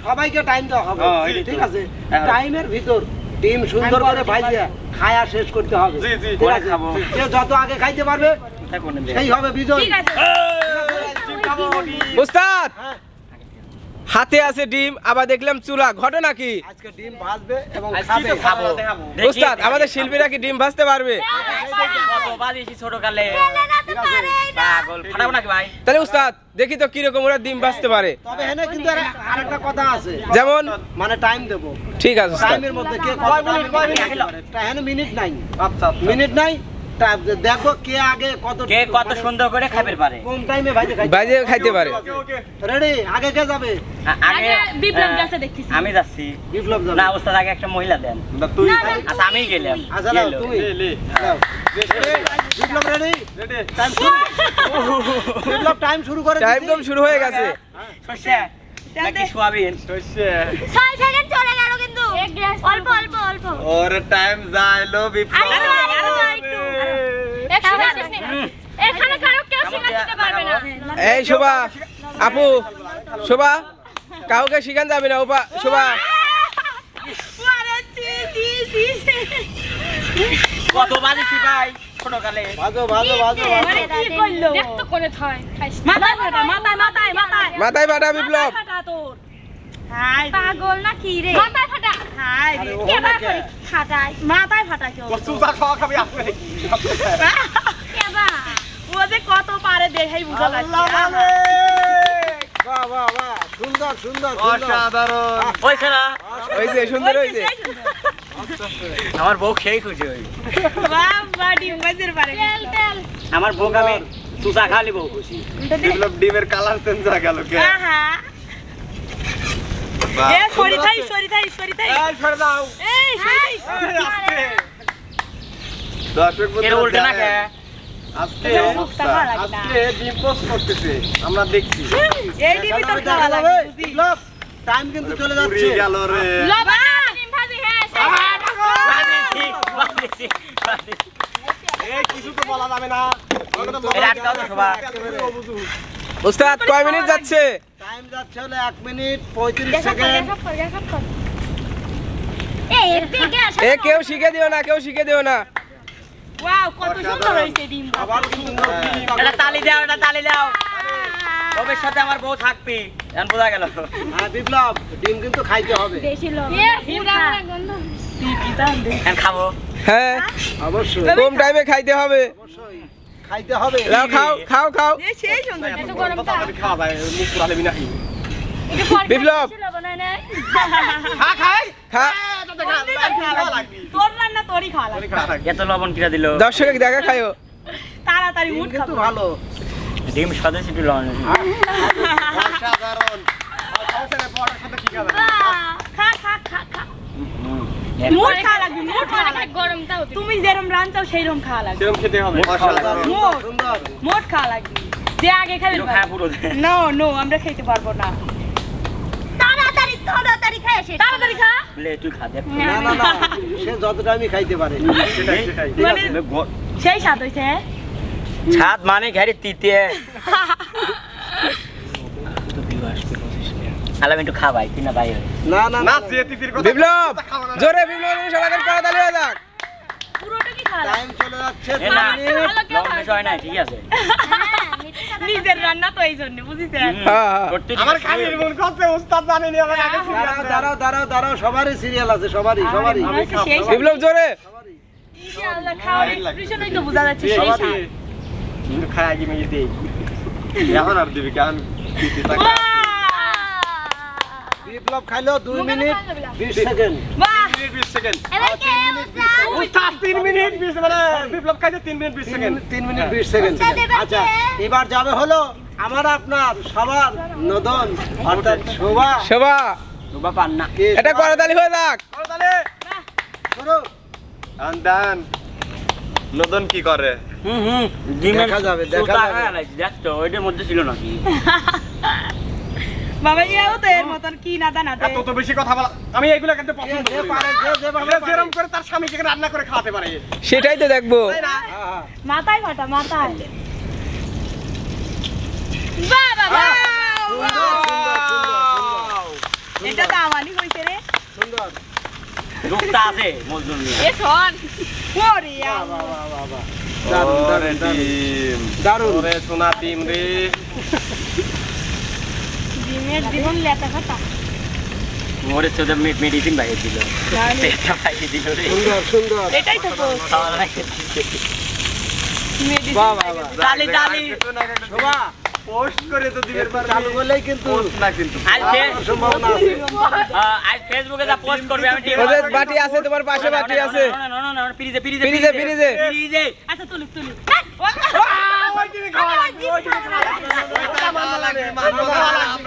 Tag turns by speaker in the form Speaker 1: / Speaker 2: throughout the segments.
Speaker 1: সবাইকে টাইম দেওয়া হবে
Speaker 2: হ্যাঁ,
Speaker 1: ঠিক আছে। টাইমের ভিতর ডিম সুন্দর করে ভাইজে খায়া শেষ করতে হবে।
Speaker 2: জি, জি।
Speaker 1: ঠিক
Speaker 3: পরে
Speaker 1: আছে?
Speaker 3: খাব।
Speaker 1: যে যত আগে খাইতে পারবে সেই হবে বিজয়।
Speaker 4: উস্তাদ
Speaker 1: হ্যাঁ,
Speaker 4: হাতে আছে ডিম আবার দেখলাম চুলা। ঘটনা কি?
Speaker 1: আজকে ডিম ভাজবে এবং
Speaker 2: আজকে
Speaker 1: খাবে।
Speaker 2: তো খাব দেখাবো।
Speaker 4: উস্তাদ আমাদের শিল্পীরা কি ডিম ভাজতে পারবে? তাহলে উস্তাদ দেখি তো কীরকম ওরা ডিম ভাজতে পারে।
Speaker 1: তবে কিন্তু আরেকটা কথা আছে।
Speaker 4: যেমন?
Speaker 1: মানে টাইম দেবো।
Speaker 4: ঠিক আছে
Speaker 1: টাইমের মধ্যে কে
Speaker 2: কয় মিনিট, কয় মিনিট?
Speaker 1: মিনিট নাই।
Speaker 2: আচ্ছা আচ্ছা।
Speaker 1: মিনিট নাই দেখো কে আগে কত
Speaker 3: কে কত সুন্দর করে খাবার পারে।
Speaker 1: কম টাইমে ভাইজে খাইতে
Speaker 4: পারে।
Speaker 2: ওকে ওকে
Speaker 1: রেডি আগে কে যাবে?
Speaker 5: আগে বিপ্লব
Speaker 3: আহ,
Speaker 5: দেখতেছি।
Speaker 3: আমি যাচ্ছি।
Speaker 1: বিপ্লব যাবে।
Speaker 3: না ওস্তাদ আগে একটা মহিলা দেন।
Speaker 2: তুই
Speaker 3: আচ্ছা আমি গেলাম।
Speaker 1: আচ্ছা নাও
Speaker 3: গেলো।
Speaker 1: তুমি।
Speaker 2: লে লে।
Speaker 1: বিপ্লব রেডি
Speaker 2: রেডি
Speaker 1: টাইম শুরু। বিপ্লব টাইম শুরু করে
Speaker 4: টাইম শুরু হয়ে গেছে।
Speaker 3: সর্ষে। নাকি সোয়াবিন?
Speaker 5: ছয় সেকেন্ড চলে গেল কিন্তু। অল্প অল্প অল্প।
Speaker 2: ওর টাইম বিপ্লব।
Speaker 5: এখানে কারও কেউ দিতে পারবে না।
Speaker 4: এই শোভা আপু শোভা কাউকে শিখান যাবে না ওপা শোভা।
Speaker 3: কত বাজিয়েছি ভাই? ছোট কালে
Speaker 1: ভাজো ভাজো ভাজো।
Speaker 5: মানে কি করল? দেখ তো কোনে থয় মাথায় ফাটা মাথায় মাথায় মাথায়
Speaker 4: মাথায় বাটা বিপ্লব।
Speaker 5: ফাটা তোর। হাই পাগল না কি রে? মাথায় ফাটা। হাই রে কে বা করে? ফাটায় মাথায় ফাটা কেউ
Speaker 2: চুজা খাওয়া খাবি আপনি
Speaker 5: কে বা ও যে কত পারে দেখাই বুঝা লাগছে
Speaker 1: বাহ বাহ বাহ। সুন্দর সুন্দর সুন্দর।
Speaker 2: অসাধারণ।
Speaker 3: হয়েছে না
Speaker 4: হয়েছে সুন্দর হয়েছে
Speaker 3: আমার বউ খেয়ে
Speaker 5: তেল
Speaker 3: আমার বউ আমি চুচা খালি বউ খুশি।
Speaker 2: ডিমের কালার চেঞ্জ হয়ে গেল কে?
Speaker 5: আহা
Speaker 2: বাহ,
Speaker 5: এ সরি থাই সরি থাই সরি থাই
Speaker 2: সরে দাও।
Speaker 5: এই সরি
Speaker 2: এই, দর্শক
Speaker 3: এর উল্টে না কে?
Speaker 2: আজকে
Speaker 5: মুখটা ভালো লাগে না।
Speaker 2: আজকে ডিম পোস্ট করতেছে আমরা দেখছি।
Speaker 5: এই ডিমি তোর খাওয়া লাগে
Speaker 1: টাইম কিন্তু চলে যাচ্ছে।
Speaker 2: গেল রে।
Speaker 4: উস্তাদ কয় মিনিট যাচ্ছে?
Speaker 1: টাইম যাচ্ছে হলো এক মিনিট পঁয়ত্রিশ সেকেন্ড।
Speaker 5: এই এদিকে আসো
Speaker 4: এ কেউ শিখে দিও না কেউ শিখে দিও না।
Speaker 5: ওয়াও কত সুন্দর হয়েছে ডিম
Speaker 1: আবার সুন্দর
Speaker 3: এটা তালি দাও এটা তালি দাও। ভবিষ্যতে আমার বউ থাকবি। এখন বোঝা গেল।
Speaker 1: হ্যাঁ বিপ্লব ডিম কিন্তু খাইতে হবে।
Speaker 5: বেশি লোক
Speaker 3: এখন খাব।
Speaker 4: হ্যাঁ।
Speaker 1: অবশ্যই।
Speaker 4: কম টাইমে খাইতে হবে।
Speaker 1: অবশ্যই। খাইতে হবে।
Speaker 4: লাও খাও খাও খাও। বিপ্লব।
Speaker 3: দিল?
Speaker 4: দর্শক দেখা খাইও।
Speaker 5: তাড়াতাড়ি
Speaker 1: ডিম
Speaker 5: মুঠ খাব।
Speaker 1: ভালো।
Speaker 3: ডিম সদস্য একটু লবণ
Speaker 2: অসাধারণ। সাথে কি খাবে
Speaker 5: খা খা খা। খা মুঠ খাওয়া লাগবে মুঠ খাওয়া লাগবে। গরমটাও তুমি যেরকম রান্নাও সেই রকম খাওয়া লাগবে।
Speaker 2: সেরকম খেতে হবে।
Speaker 5: মোট।
Speaker 1: সুন্দর
Speaker 5: মোট খাওয়া লাগবে। যে আগে খাবে নো নো আমরা খেতে পারব না। তাড়াতাড়ি তাড়াতাড়ি খায় সে। তাড়াতাড়ি খা।
Speaker 3: লে তুই খা দেখ।
Speaker 1: না না না সে যতটা আমি খাইতে পারে।
Speaker 2: সেটাই সেটাই।
Speaker 5: মানে সেই স্বাদ হইছে
Speaker 3: ছাদ মানে ঘেরে তিতে। আলাম একটু খা ভাই কিনা ভাই
Speaker 1: না না
Speaker 2: না
Speaker 1: না
Speaker 2: যে তিতির কথা
Speaker 4: বিপ্লব জোরে বিপ্লব সবাই করা তালি হয়ে যাক
Speaker 5: পুরোটা কি খাওয়া
Speaker 1: টাইম চলে যাচ্ছে
Speaker 3: না লবণ হয় নাই ঠিক আছে।
Speaker 5: নিজের রান্না তো এই জন্য বুঝিছেন?
Speaker 4: হ্যাঁ, হ্যাঁ।
Speaker 2: আমার খালির মন করছে উস্তাদ জানেনি আমার আগে
Speaker 1: দাঁড়াও দাঁড়াও দাঁড়াও দাঁড়াও সবারই সিরিয়াল আছে সবারই সবারই।
Speaker 4: বিপ্লব জোরে।
Speaker 5: ইনশাআল্লাহ খাওয়ার এক্সপ্রেশনই তো বোঝা যাচ্ছে সেই
Speaker 2: আগে দেই। এখন আর দিবি
Speaker 5: বাহ!
Speaker 1: বিপ্লব খাইলো দুই মিনিট বিশ সেকেন্ড!
Speaker 2: Minute 20 second. 3 মিনিট 20 মানে বিপ্লব 3 মিনিট 20 সেকেন্ড।
Speaker 1: তিন মিনিট বিশ সেকেন্ড। আচ্ছা এবার যাবে হলো আমার আপনার সবার নদন অর্থাৎ শোভা।
Speaker 4: এটা হয়ে যাক।
Speaker 1: শুরু
Speaker 2: আন্দান নদন কি করে?
Speaker 3: হুম হুম।
Speaker 1: দেখা যাবে, দেখা যাবে।
Speaker 3: খায় লাগছে, দেখ তো ওইটার মধ্যে ছিল নাকি?
Speaker 5: বাবা ইয়াও তো এর মতন কি নাদা নাদে
Speaker 2: এত তো। বেশি কথা বলা আমি এইগুলা কিন্তু পছন্দ করি
Speaker 1: পারে যে
Speaker 2: যে। যেরকম করে তার স্বামীকে রান্না করে খাওয়াতে পারে।
Speaker 4: সেটাই তো দেখব।
Speaker 1: হ্যাঁ, হ্যাঁ।
Speaker 5: মাথায় ফাটা মাথায়। বাহ
Speaker 1: সুন্দর, সুন্দর,
Speaker 5: এটা তো আমারই হইছে রে।
Speaker 1: সুন্দর।
Speaker 3: রূপটা আছে
Speaker 5: এ শোন ওরে
Speaker 1: দারুণ, দারুণ।
Speaker 2: ডিম
Speaker 1: দারুণ।
Speaker 2: ওরে সোনা ডিম রে
Speaker 5: ডিমের জীবন লেতা খাতা
Speaker 3: মোরে চোদ্দ মিনিট মেডিসিন বাইরে দিল। এটা বাইরে দিল রে।
Speaker 1: সুন্দর সুন্দর।
Speaker 5: এটাই তো তো।
Speaker 3: খাওয়া
Speaker 5: মেডিসিন
Speaker 1: বাহ বাহ বাহ।
Speaker 3: তালি, তালি।
Speaker 1: শোভা
Speaker 2: পোস্ট করে তো দিবের
Speaker 1: একটু চালু করলেই কিন্তু
Speaker 2: পোস্ট না কিন্তু।
Speaker 3: আজ ফেসবুকে যা পোস্ট করবে আমি
Speaker 4: বাটি আছে তোমার পাশে বাটি আছে।
Speaker 3: না না না ফ্রিজে ফ্রিজে
Speaker 4: ফ্রিজে, ফ্রিজে।
Speaker 3: ফ্রিজে
Speaker 5: আচ্ছা তুলুক তুলুক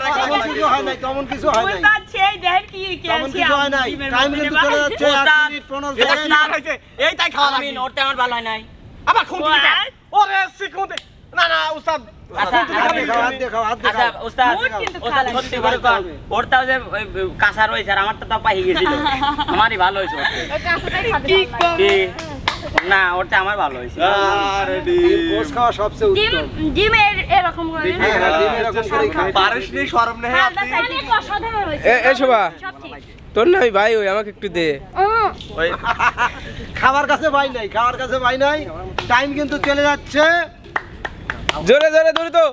Speaker 1: তেমন কিছু হয় নাই তেমন কিছু হয় নাই।
Speaker 5: সেই দেখেন কি কি
Speaker 1: তেমন কিছু হয় নাই। টাইম কিন্তু চলে যাচ্ছে এক মিনিট পনেরো
Speaker 3: এটা
Speaker 1: সেকেন্ড।
Speaker 3: স্নান
Speaker 2: হয়েছে এই তাই খাওয়া
Speaker 3: আমি নড়তে আমার ভালো হয় নাই।
Speaker 2: আবার খুঁটি ওরে শিখুন না না উস্তাদ
Speaker 3: আচ্ছা,
Speaker 1: হাত
Speaker 3: আমি-
Speaker 1: দেখাও হাত দেখাও হাত
Speaker 3: আচ্ছা ওই কাঁচা রয়েছে আর আমারটা তো পাই গেছিল। আমারই ভালো হয়েছে। না ওরটা আমার ভালো হয়েছে।
Speaker 2: আরে
Speaker 1: ডিম।
Speaker 2: ডিম
Speaker 1: খাওয়া সবচেয়ে উত্তম।
Speaker 5: ডিম এরকম করে
Speaker 1: হ্যাঁ, ডিম এরকম করেই খায়।
Speaker 2: পারিস শরম নেই আপনি?
Speaker 5: সাইডে অসাধারণ হয়েছে।
Speaker 4: এ এ শোভা। তোর না ভাই ওই আমাকে একটু দে।
Speaker 2: ওই।
Speaker 1: খাবার কাছে ভাই নাই খাবার কাছে ভাই নাই। টাইম কিন্তু চলে যাচ্ছে।
Speaker 4: জোরে জোরে দূরে তো।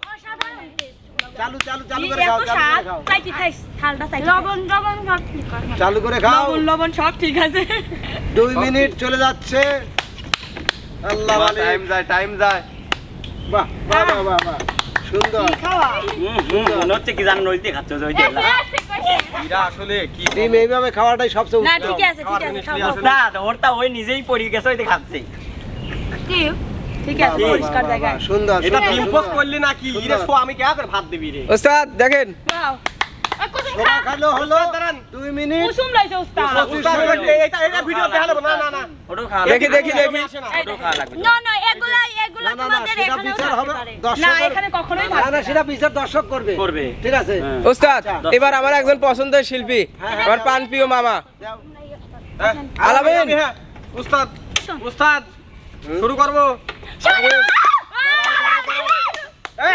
Speaker 1: চালু চালু চালু করে খাও চালু করে খাও।
Speaker 5: চাইছি, খাইস, ঠান্ডা চাইছি। লবণ লবণ সব ঠিক।
Speaker 1: চালু করে খাও।
Speaker 5: লবণ লবণ সব ঠিক আছে।
Speaker 1: দুই মিনিট চলে যাচ্ছে। আল্লাহ
Speaker 2: টাইম যায় টাইম যায়।
Speaker 1: বাহ বাহ বাহ বাহ সুন্দর।
Speaker 5: কি খাওয়া?
Speaker 3: হুম, হুম, মনে হচ্ছে কি জানো নইতে খাচ্ছ ওই তেল
Speaker 2: এরা আসলে কি
Speaker 1: ডিম এইভাবে খাওয়াটাই সবচেয়ে
Speaker 5: না ঠিক আছে ঠিক আছে খাও, খাও।
Speaker 3: ওরটা ওই নিজেই পড়ে গেছে ওইতে খাচ্ছে।
Speaker 5: কি?
Speaker 1: সুন্দর
Speaker 2: এটা ডিম পোস্ট করলি নাকি। ইরে আমি কে করে ভাত দিবি রে?
Speaker 4: ওস্তাদ দেখেন।
Speaker 5: বাও আর কুসুম
Speaker 1: শোভা
Speaker 5: খা।
Speaker 1: খালো হলো। দুই মিনিট।
Speaker 5: কুসুম লাইছে উস্তাদ।
Speaker 2: উস্তাদ, এটা- এটা এটা ভিডিও দেখা যাবে না না না।
Speaker 3: ওটাও খাওয়া
Speaker 4: দেখি দেখি দেখি।
Speaker 3: ওটাও খাওয়া লাগবে।
Speaker 5: না না এগুলা এগুলা
Speaker 1: না, না, না,
Speaker 5: তোমাদের
Speaker 1: সেটা বিচার হবে,
Speaker 5: না এখানে কখনোই
Speaker 1: না না সেটা বিচার দর্শক করবে।
Speaker 3: করবে।
Speaker 1: ঠিক আছে?
Speaker 3: হ্যাঁ।
Speaker 4: এবার আমার একজন পছন্দের শিল্পী আমার পান মামা।
Speaker 2: হ্যাঁ,
Speaker 4: আলামিন।
Speaker 2: হ্যাঁ। উস্তাদ উস্তাদ। শুরু করব। এই,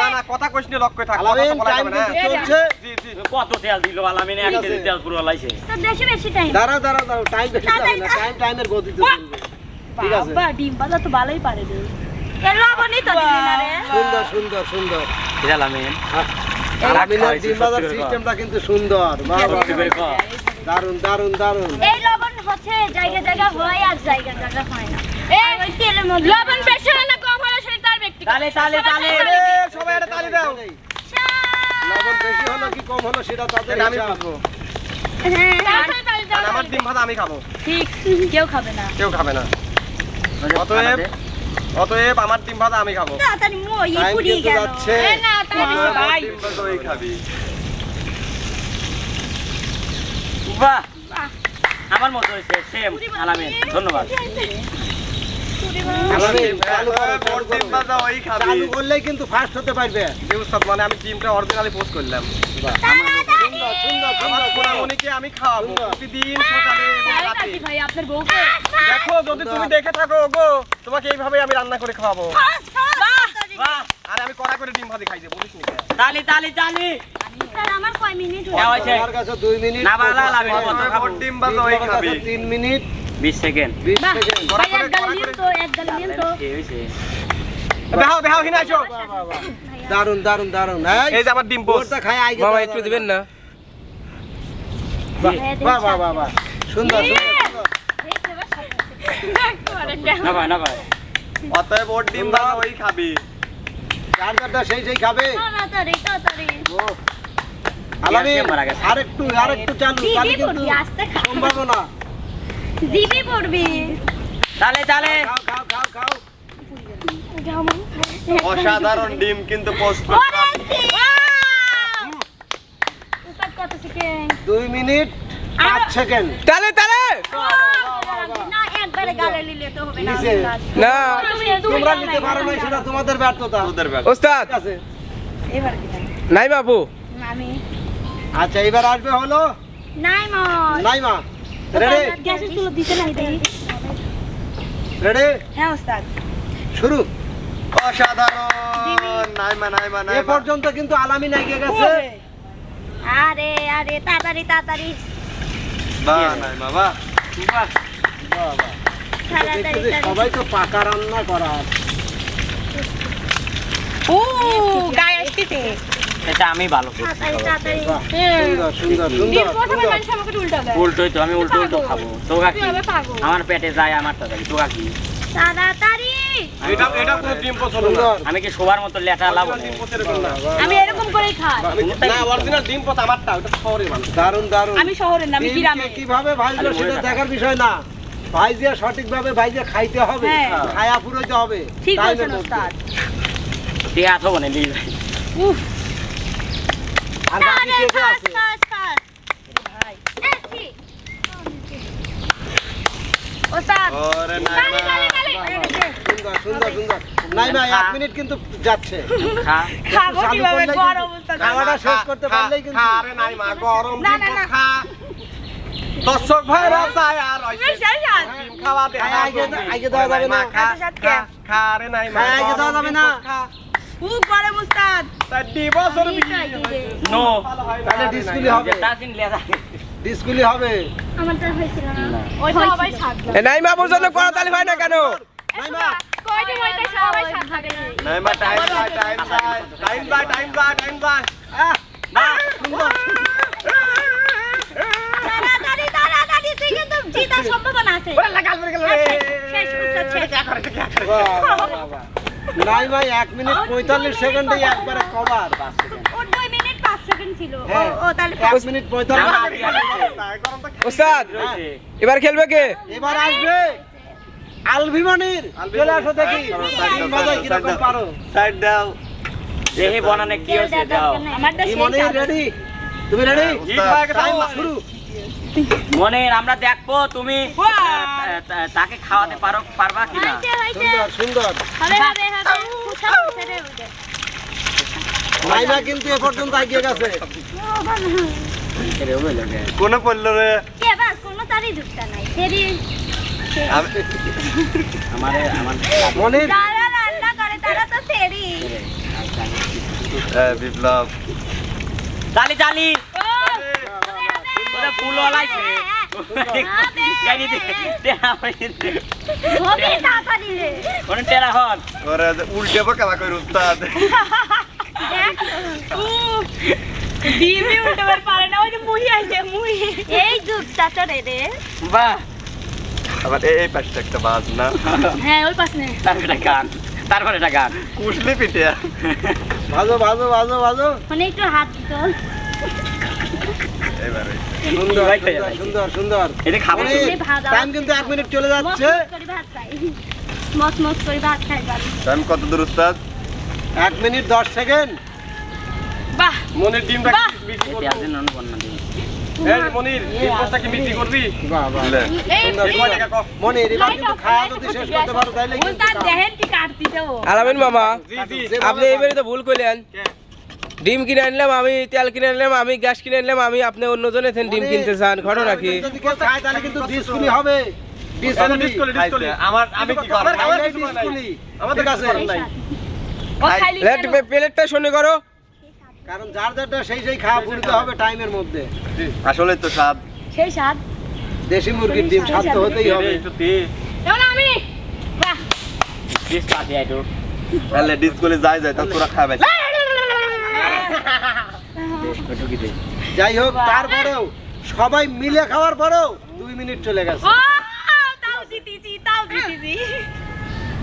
Speaker 2: না না কথা কইছ নি লক্ষ্য থাক কথা তো
Speaker 1: আলামিন
Speaker 2: বলা
Speaker 1: টাইম
Speaker 2: যাবে না।
Speaker 1: কিন্তু চলছে।
Speaker 2: জি জি।
Speaker 3: কত তেল দিল আলামিনে? এক কেজি তেল পুরো লাইছে।
Speaker 5: বেশি বেশি টাইম
Speaker 1: দাঁড়াও দাঁড়াও দাঁড়াও টাইম বেশি যাবে না। টাইম টাইমের গতিতে চলবে। ঠিক আছে।
Speaker 5: বাবা ডিম ভাজা তো ভালোই পারে রে। এ লবণই তো দিবি না রে।
Speaker 1: সুন্দর সুন্দর সুন্দর।
Speaker 3: কি আলামিন।
Speaker 1: আলামিনের ডিম বাজার সিস্টেমটা কিন্তু সুন্দর। বাহ, বাহ,
Speaker 3: সত্যি করে
Speaker 1: বাহ।
Speaker 3: খাও।
Speaker 1: দারুণ দারুণ দারুণ।
Speaker 5: এই লবণ হচ্ছে জায়গা জায়গা হয় আর জায়গা জায়গা হয় না। এই লবণ বেশি হয় না কম হয় সেটা তার ব্যক্তিগত
Speaker 3: তালে তালে তালে।
Speaker 2: সবাই একটা তালি দাও।
Speaker 1: লবণ বেশি হলো কি কম হলো সেটা তাদের
Speaker 2: আমি বুঝব
Speaker 5: হ্যাঁ
Speaker 2: আমার ডিম ভাত আমি খাব।
Speaker 5: ঠিক কেউ খাবে না।
Speaker 2: কেউ খাবে না। অতএব অতএব আমার ডিম ভাত আমি খাব।
Speaker 5: তাড়াতাড়ি মই পুড়িয়ে গেল। না তাড়াতাড়ি
Speaker 2: ডিম ভাত ওই খাবি।
Speaker 3: বাহ আমার মতো হয়েছে সেম আলামিন। ধন্যবাদ।
Speaker 1: চালু করলেই কিন্তু ফার্স্ট হতে পারবে।
Speaker 2: মানে আমি ডিমটা অরিজিনালি পোস্ট করলাম।
Speaker 5: তাড়াতাড়ি
Speaker 1: সুন্দর সুন্দর
Speaker 2: আমার
Speaker 1: সুন্দর
Speaker 2: সোনামণিকে আমি খাওয়াবো প্রতিদিন সকালে এবং
Speaker 5: তাই
Speaker 2: রাতে।
Speaker 5: নাকি ভাই আপনার বউকে।
Speaker 2: দেখো যদি তুমি দেখে থাকো গো তোমাকে এইভাবে আমি রান্না করে খাওয়াবো। আর আমি কড়া করে ডিম ভাজি খাইছি বলিস নি
Speaker 3: তালি তালি তালি।
Speaker 5: আমার কয় মিনিট
Speaker 3: হয়েছে।
Speaker 1: আমার কাছে দুই মিনিট
Speaker 3: না বালা আলামিন কত
Speaker 2: ডিম ভাজি খাবি
Speaker 1: কাছে তিন মিনিট।
Speaker 3: 20 সেকেন্ড।
Speaker 1: বিশ
Speaker 5: বাহ
Speaker 1: সেকেন্ড।
Speaker 2: করে।
Speaker 5: তো এক গাল নিন তো।
Speaker 2: দেখাও দেখাও হিনা আসো।
Speaker 1: দারুণ দারুণ দারুণ।
Speaker 2: এই যে আমার ডিম
Speaker 1: আগে
Speaker 4: মামা একটু দিবেন না?
Speaker 1: বাহ বাহ বাহ বাহ। সুন্দর সুন্দর
Speaker 3: না ভাই না ভাই
Speaker 2: অতএব ওর ডিম ওই খাবি।
Speaker 1: চার্জারটা সেই সেই খাবে।
Speaker 5: তাড়াতাড়ি তাড়াতাড়ি।
Speaker 1: ও। আলামিন। আরেকটু আরেকটু চালু তাহলে কিন্তু সম্ভাবনা
Speaker 5: জিবি পড়বি।
Speaker 3: তালে তালে।
Speaker 1: খাও খাও খাও খাও।
Speaker 2: অসাধারণ ডিম কিন্তু পোস্ট
Speaker 1: দুই মিনিট পাঁচ সেকেন্ড
Speaker 4: তালে তালে।
Speaker 5: না
Speaker 1: তোমরা নিতে পারো না সেটা তোমাদের ব্যর্থতা।
Speaker 4: ওস্তাদ? নাই বাবু।
Speaker 1: আচ্ছা এবার আসবে হলো
Speaker 5: নাই মা
Speaker 1: নাইমা। রেডি
Speaker 5: গ্যাসের চুলো দিতে নাই দেই
Speaker 1: রেডি
Speaker 5: হ্যাঁ উস্তাদ
Speaker 1: শুরু।
Speaker 2: অসাধারণ। নাইমা নাইমা
Speaker 1: এ পর্যন্ত কিন্তু আলামিন এগিয়ে গেছে।
Speaker 5: আরে আরে তাড়াতাড়ি তাড়াতাড়ি।
Speaker 2: বাহ নাইমা বাহ।
Speaker 5: তাড়াতাড়ি
Speaker 1: দেখতেছি সবাই তো পাকা রান্না করা
Speaker 5: ও গায়ে আসতেছে।
Speaker 3: এটা আমি ভালো
Speaker 5: আমাকে উল্টা
Speaker 3: তো আমি উল্টো উল্টো খাব। তোগা কি। আমার পেটে যায় আমার তো যায়। তোগা কি? আমি সবার মতো লেটা লাভ
Speaker 5: আমি এরকম করেই খাই।
Speaker 2: না অরিজিনাল ডিম পছ আমারটা ওটা শহরে ভালো
Speaker 1: দারুণ দারুণ
Speaker 5: আমি শহরের না আমি গ্রামে
Speaker 1: কীভাবে ভাজলো সেটা দেখার বিষয় না। ভাইজিয়া সঠিকভাবে ভাইজিয়া খাইতে হবে
Speaker 5: হ্যাঁ।
Speaker 1: খায়া ফুরোইতে হবে।
Speaker 5: ঠিক। ওস্তাদ।
Speaker 3: আছে বনে নিয়ে যাই।
Speaker 5: উফ।
Speaker 1: আর বাকি কে কে আছে
Speaker 5: ওস্তাদ
Speaker 2: ওরে
Speaker 1: সুন্দর সুন্দর সুন্দর নাই ভাই এক মিনিট কিন্তু যাচ্ছে
Speaker 3: খা
Speaker 5: খাব কীভাবে গরম
Speaker 1: কিন্তু-
Speaker 5: অবস্থা
Speaker 1: খাওয়াটা শেষ করতে পারলেই কিন্তু
Speaker 2: খা নাইমা গরম দর্শক ভাইরা চায় আর খাওয়া দে
Speaker 1: আগে দেওয়া যাবে না।
Speaker 2: খা খা খা রে নাইমা
Speaker 1: আগে দেওয়া যাবে না।
Speaker 5: উ গরম ওস্তাদ
Speaker 2: তা দিবসর বি
Speaker 3: নো।
Speaker 1: তাহলে ডিসকুলি হবে।
Speaker 3: যেটা সিন লেজা
Speaker 1: ডিসকুলি হবে।
Speaker 5: আমারটা হয়েছিল না। ওই সবাই সাত
Speaker 4: এ নাইমা পর্যন্ত করতালি হয় না কেন?
Speaker 1: নাই মা
Speaker 5: কয়টি মইতে সবাই সাত থাকে
Speaker 2: Naima time bye time bye time bye time bye time bye
Speaker 1: সুন্দর
Speaker 5: তাড়াতাড়ি তাড়াতাড়ি তুই কিন্তু জিতার সম্ভাবনা আছে।
Speaker 2: ওরে লাগাল মেরে গেল রে।
Speaker 5: শেষ উস্তাদ শেষ।
Speaker 1: নাই ভাই এক মিনিট পঁয়তাল্লিশ সেকেন্ডে একবারে কভার
Speaker 5: ও দুই মিনিট পাঁচ সেকেন্ড ছিল ও
Speaker 1: হ্যাঁ।
Speaker 5: তাহলে
Speaker 1: এক মিনিট পঁয়তাল্লিশ
Speaker 2: গরম তো
Speaker 4: ওস্তাদ এবার খেলবে কে
Speaker 1: এবার আসবে আলভিমনির চলে আসো দেখি পারো
Speaker 2: সাইড দাও
Speaker 3: বনানে কি হচ্ছে দাও
Speaker 1: মনির রেডি তুমি রেডি
Speaker 2: হিট
Speaker 1: টাইম
Speaker 3: আমরা দেখব তুমি তাকে খাওয়াতে পারো পারবা কিনা?
Speaker 1: সুন্দর কিন্তু এ পর্যন্ত এগিয়ে গেছে।
Speaker 2: কোন পড়ল রে?
Speaker 5: কে তারই দুঃখটা নাই।
Speaker 3: আমারে আমার
Speaker 1: মনির।
Speaker 5: রান্না করে তারা তো সেরি
Speaker 2: হ্যাঁ, বিপ্লব।
Speaker 3: চালি চালি টেরা হন।
Speaker 2: ওরে উল্টে বকা কই উস্তাদ।
Speaker 5: ডিমই উল্টাবার পারে না ওই যে মুহি আছে মুহি। এই দুধটা তো রে রে
Speaker 3: বাহ।
Speaker 2: আবার এই পাশে একটা বাজ না
Speaker 5: হ্যাঁ ওই পাশ নে।
Speaker 3: তারপরে একটা গান তারপরে একটা গান।
Speaker 2: কুশলি পিটিয়া
Speaker 1: ভাজো ভাজো ভাজো ভাজো
Speaker 5: মানে একটু হাত তোল
Speaker 2: এবারে।
Speaker 1: সুন্দর সুন্দর,
Speaker 3: এটা খাব।
Speaker 1: টাইম কিন্তু এক মিনিট চলে যাচ্ছে।
Speaker 2: টাইম কত দূর উস্তাদ?
Speaker 1: এক মিনিট দশ সেকেন্ড
Speaker 5: বাহ
Speaker 2: মনির ডিমটা
Speaker 5: বাহ!
Speaker 2: বিক্রি মনির কি বিক্রি করবি?
Speaker 1: মনে এবার কিন্তু খাওয়া যদি শেষ করতে পারো তাহলে কিন্তু
Speaker 5: দেখেন কি কাটতিছে ও
Speaker 4: আলামিন মামা
Speaker 2: জি জি।
Speaker 4: আপনি এইবারে তো ভুল করলেন
Speaker 2: কে?
Speaker 4: ডিম কিনে আনলাম আমি তেল কিনে আনলাম আমি গ্যাস কিনে আনলাম আমি আপনি অন্যজনে থেন ডিম কিনতে চান ঘটনা কি?
Speaker 1: হবে।
Speaker 4: প্লেটটা শুনে করো।
Speaker 1: কারণ যার যারটা সেই সেই খাওয়া ফুরতে হবে টাইমের মধ্যে।
Speaker 2: আসলে তো স্বাদ।
Speaker 5: সেই স্বাদ।
Speaker 1: দেশি মুরগির ডিম স্বাদ তো হতেই হবে।
Speaker 2: একটু দে
Speaker 5: আমি বাহ।
Speaker 3: দিস পাতি আইটো
Speaker 2: তাহলে ডিসকুলি যাই যায় তা তোরা খাবে।
Speaker 1: যাই হোক তারপরেও সবাই মিলে খাওয়ার পরেও দুই মিনিট চলে গেছে।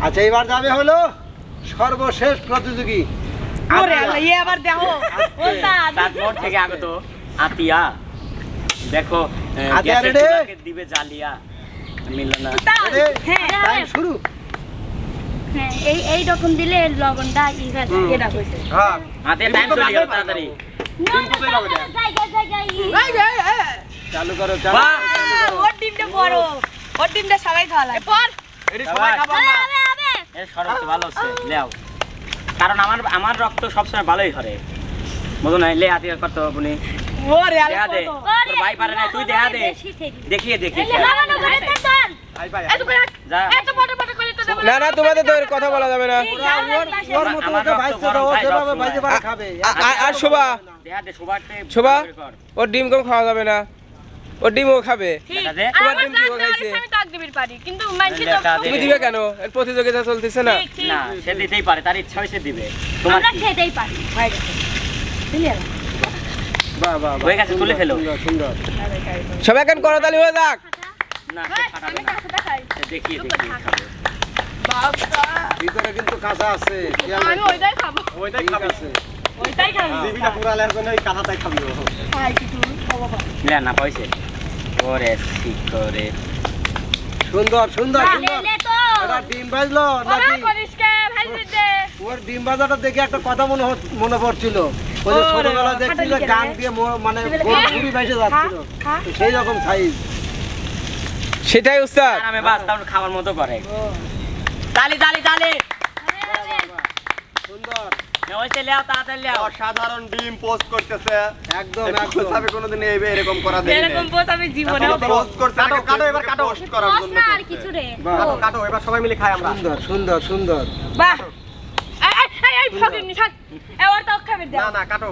Speaker 1: আচ্ছা এবার যাবে হলো সর্বশেষ প্রতিযোগী।
Speaker 5: ওরে ইয়ে আবার দেখো।
Speaker 3: থেকে আগত আতিয়া। দেখো দিবে জ্বালিয়া মিলল না
Speaker 5: তাও
Speaker 1: রে।
Speaker 5: হ্যাঁ
Speaker 1: টাইম শুরু?
Speaker 5: হ্যাঁ এই এই রকম দিলে লবণটা ই হয়ে এটা কইছে
Speaker 2: হ্যাঁ
Speaker 3: হাতে টাইম চলে গেল তাড়াতাড়ি।
Speaker 1: চালু করো চালু!
Speaker 5: ওর ডিমটা বড়। ওর ডিমটা সবাই খাওয়া লাগে। পর
Speaker 2: এটি সবাই খাবার না
Speaker 5: হবে হবে
Speaker 3: এর শরবত ভালো হচ্ছে লেও। কারণ আমার আমার রক্ত সবসময় ভালোই করে বুঝো না লে হাতে কত আপনি
Speaker 5: ওরে
Speaker 3: দেখা দে। তোর ভাই পারে না তুই দেখা দে। দেখিয়ে দেখিয়ে।
Speaker 2: ভাই
Speaker 3: যা।
Speaker 5: এত বড় বড় করে তো দেব
Speaker 4: না না তোমাদের তো কথা বলা যাবে না
Speaker 1: ও
Speaker 4: আর শোভা শোভা ওর ডিম কম খাওয়া যাবে না ওর ডিমও খাবে
Speaker 3: দেখা
Speaker 4: তোমার ডিম খাইছে? তুমি দিবে কেন এর প্রতিযোগিতা চলতেছে না
Speaker 3: না সে দিতেই পারে তার ইচ্ছা হয়েছে দিবে তোমার?
Speaker 5: খেতেই পারি।
Speaker 3: হয়ে
Speaker 4: সবাই এখন করতালি হয়ে যাক
Speaker 3: না সে খাটাবে
Speaker 1: ভিতরে কিন্তু কাঁচা আছে।
Speaker 5: আমি ওইটাই খাব।
Speaker 2: ওইটাই
Speaker 1: ঠিক
Speaker 5: ওইটাই খাব।
Speaker 2: জিবিটা পুরালের জন্য ওই কাঁথাটাই খাবি
Speaker 5: খাই কিছু খাব
Speaker 3: লে না পয়সে। ওরে ঠিক করে?
Speaker 1: সুন্দর সুন্দর সুন্দর।
Speaker 5: লে তো।
Speaker 1: এটা ডিম নাকি? ওর দেখে একটা কথা মনে মনে পড়ছিল। ওই যে ছোটবেলা
Speaker 5: বাবা,
Speaker 1: দেখছি যে
Speaker 5: খাটালি
Speaker 1: গান দিয়ে মানে ঘুরি যাচ্ছিল। সেই রকম সাইজ
Speaker 4: সেটাই উস্তাদ।
Speaker 3: আমি বাস খাবার মতো করে। তালি তালি তালি
Speaker 1: সুন্দর।
Speaker 2: অসাধারণ ডিম পোস্ট করতেছে।
Speaker 1: একদম
Speaker 2: একদম। আমি কোনোদিন এই- এরকম করা দেখি
Speaker 5: এরকম পোস্ট আমি জীবনে
Speaker 2: পোস্ট করছে। কাটো কাটো এবার কাটো। পোস্ট করার
Speaker 5: পোস্ট
Speaker 2: জন্য
Speaker 5: না আর কিছু রে
Speaker 2: কাটো কাটো এবার সবাই মিলে খাই আমরা।
Speaker 1: সুন্দর সুন্দর সুন্দর।
Speaker 5: বাহ। এই এই এই তো খাবে
Speaker 2: না
Speaker 5: দাও
Speaker 2: না কাটো।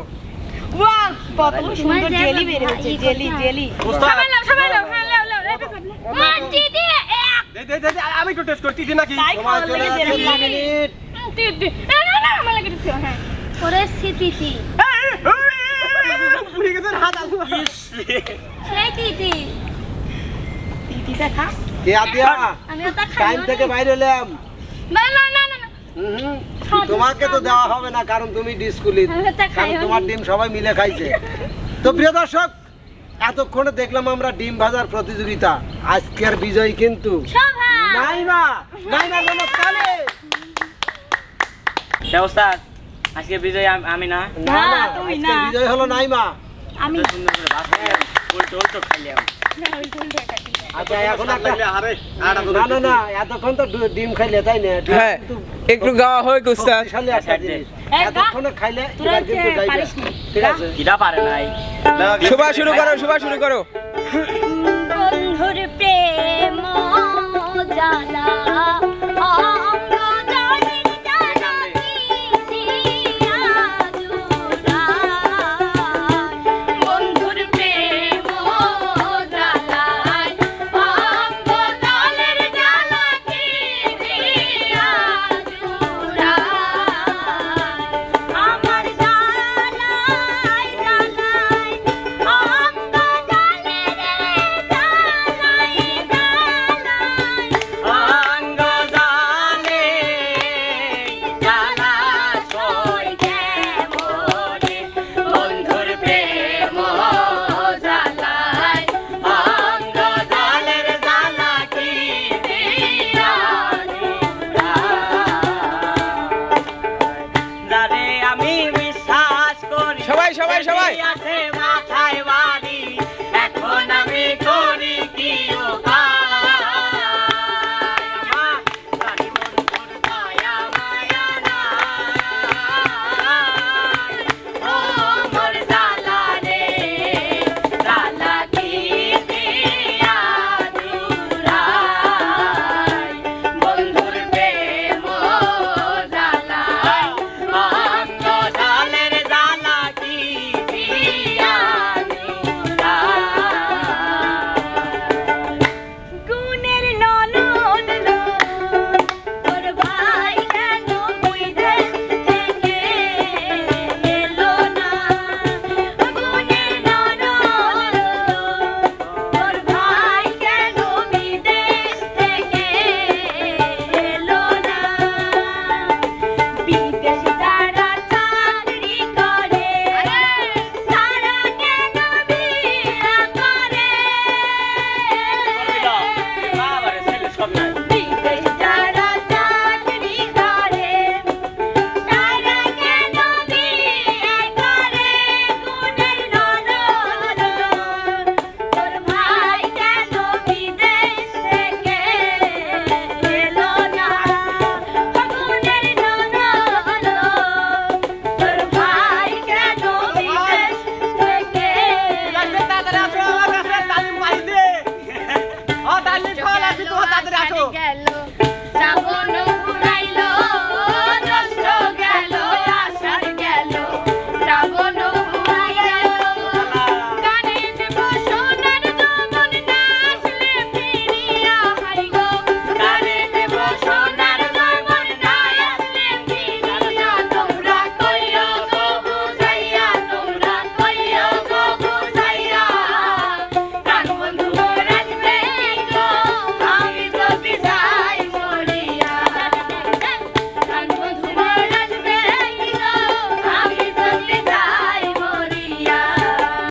Speaker 5: ওয়াও কত সুন্দর জেলি বের হচ্ছে জেলি জেলি। সবাই লাও সবাই লাও লাও লাও। এই পেপার মা দিদি এক
Speaker 2: দে দে দে দে, আমি একটু টেস্ট করছি নাকি
Speaker 1: তোমার চলে
Speaker 5: লাগে
Speaker 1: আসছে
Speaker 5: জেলি
Speaker 1: দুই মিনিট
Speaker 5: না না না আমার লাগে দিতে হ্যাঁ।
Speaker 6: ওরে স্মৃতি
Speaker 2: পুড়ে গেছে হাত আলু
Speaker 6: সেই দিদি
Speaker 5: দিদিটা
Speaker 1: কে আতিয়া
Speaker 6: আমি ওটা
Speaker 1: টাইম থেকে বাইরে এলাম
Speaker 5: না না না না না।
Speaker 1: তোমাকে তো দেওয়া হবে না কারণ তুমি কারণ তোমার ডিম সবাই মিলে খাইছে। তো প্রিয় দর্শক এতক্ষণে দেখলাম আমরা ডিম ভাজার প্রতিযোগিতা। আজকের বিজয়ী কিন্তু নাইমা! নাইমা
Speaker 3: আজকে বিজয় আমি না।
Speaker 1: না না
Speaker 5: না, তুমি না।
Speaker 1: বিজয় হলো নাইমা।
Speaker 5: আমি
Speaker 3: সুন্দর করে ভাত উল্টো উল্টো খাইলাম
Speaker 1: আচ্ছা এখন একটা
Speaker 2: আরে
Speaker 1: না না না এতক্ষণ তো ডিম খাইলে তাই না?
Speaker 4: হ্যাঁ
Speaker 1: কিন্তু
Speaker 4: একটু গাওয়া হোক উস্তাদ
Speaker 1: এতক্ষণে খাইলে। ঠিক আছে।
Speaker 3: কিরা পারে নাই।
Speaker 4: শোভা শুরু করো শুভা শুরু করো।
Speaker 6: বন্ধুর প্রেম জ্বালা